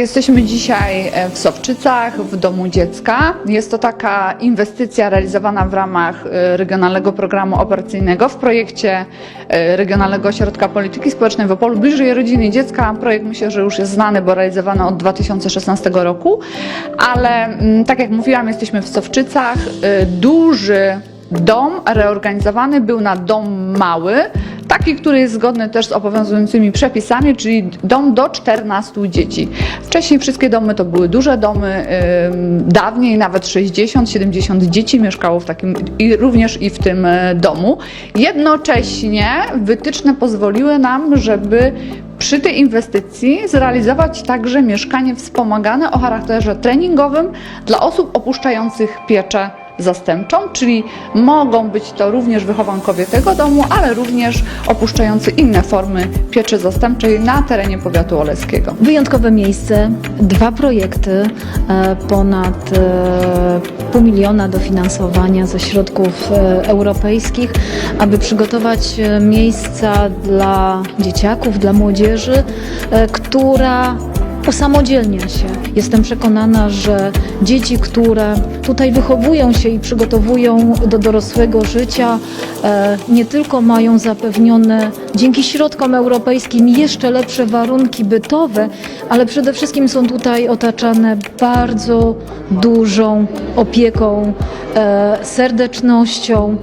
Jesteśmy dzisiaj e, w Sowczycach, w Domu Dziecka. Jest to taka inwestycja realizowana w ramach e, Regionalnego Programu Operacyjnego w projekcie e, Regionalnego Ośrodka Polityki Społecznej w Opolu Bliżej Rodziny Dziecka. Projekt myślę, że już jest znany, bo realizowany od 2016 roku, ale mm, tak jak mówiłam, jesteśmy w Sowczycach. Duży dom reorganizowany był na dom mały, taki, który jest zgodny też z obowiązującymi przepisami, czyli dom do 14 dzieci. Wcześniej wszystkie domy to były duże domy, dawniej nawet 60-70 dzieci mieszkało w takim i również i w tym e, domu. Jednocześnie wytyczne pozwoliły nam, żeby przy tej inwestycji zrealizować także mieszkanie wspomagane o charakterze treningowym dla osób opuszczających pieczę zastępczą, czyli mogą być to również wychowankowie tego domu, ale również opuszczający inne formy pieczy zastępczej na terenie powiatu oleskiego. Wyjątkowe miejsce, dwa projekty, e, ponad e, pół miliona dofinansowania ze środków e, europejskich, aby przygotować miejsca dla dzieciaków, dla młodzieży, która usamodzielnia się. Jestem przekonana, że dzieci, które tutaj wychowują się i przygotowują do dorosłego życia, e, nie tylko mają zapewnione dzięki środkom europejskim jeszcze lepsze warunki bytowe, ale przede wszystkim są tutaj otaczane bardzo dużą opieką, e, serdecznością.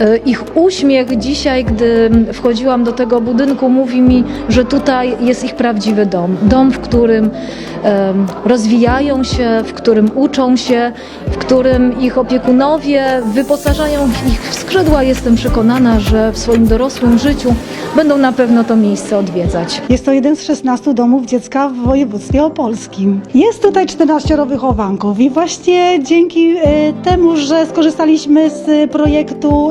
E, Ich uśmiech dzisiaj, gdy wchodziłam do tego budynku, mówi mi, że tutaj jest ich prawdziwy dom. Dom, w którym rozwijają się, w którym uczą się, w którym ich opiekunowie wyposażają ich w skrzydła. Jestem przekonana, że w swoim dorosłym życiu będą na pewno to miejsce odwiedzać. Jest to jeden z 16 domów dziecka w województwie opolskim. Jest tutaj 14 wychowanków i właśnie dzięki e, temu, że skorzystaliśmy z projektu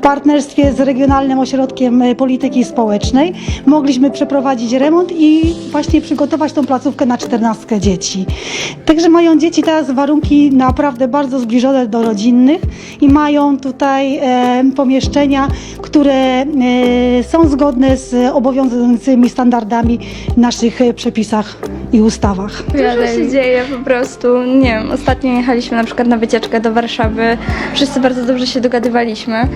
partnerstwie z Regionalnym Ośrodkiem e, Polityki Społecznej, mogliśmy przeprowadzić remont i właśnie przygotować tą placówkę na 14 dzieci. Także mają dzieci teraz warunki naprawdę bardzo zbliżone do rodzinnych i mają tutaj e, pomieszczenia, które e, są zgodne z obowiązującymi standardami w naszych e, przepisach i ustawach. Dużo się dzieje po prostu. Nie wiem, ostatnio jechaliśmy na przykład na wycieczkę do Warszawy. Wszyscy bardzo dobrze się dogadywaliśmy.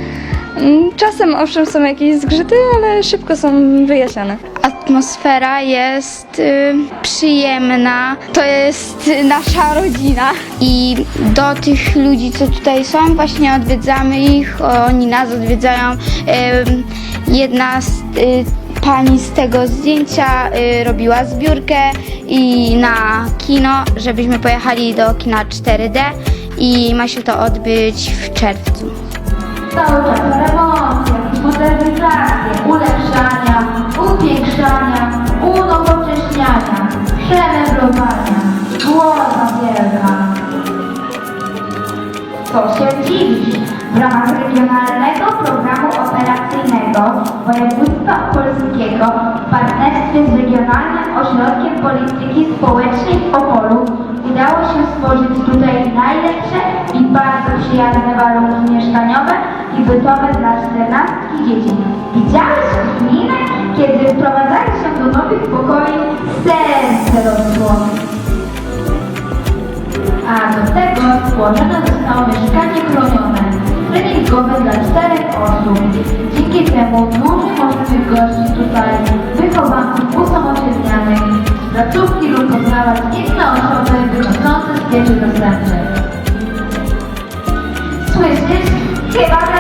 Mm, Czasem owszem są jakieś zgrzyty, ale szybko są wyjaśniane. Atmosfera jest y, przyjemna, to jest y, nasza rodzina i do tych ludzi, co tutaj są, właśnie odwiedzamy ich, oni nas odwiedzają. Ym, jedna z y, pani z tego zdjęcia y, robiła zbiórkę i na kino, żebyśmy pojechali do kina 4D i ma się to odbyć w czerwcu. Cały czas remonty, modernizacje, ulepszania, upiększania, unowocześniania, przemeblowania. Głowa wielka. Co się dziwisz? W ramach Regionalnego Programu Operacyjnego Województwa Opolskiego w partnerstwie z Regionalnym Ośrodkiem Polityki Społecznej w Opolu udało się stworzyć tutaj najlepsze przyjazne warunki mieszkaniowe i bytowe dla 14 dzieci. Widziałeś minę, kiedy wprowadzali się do nowych pokoi? Serce rosło. A do tego stworzone zostało mieszkanie chronione, treningowe dla czterech osób. Dzięki temu znów możemy gościć tutaj wychowanków usamodzielnianych, placówki lub poznawać inne osoby wychodzące z pieczy dostępnej. Okay, bye.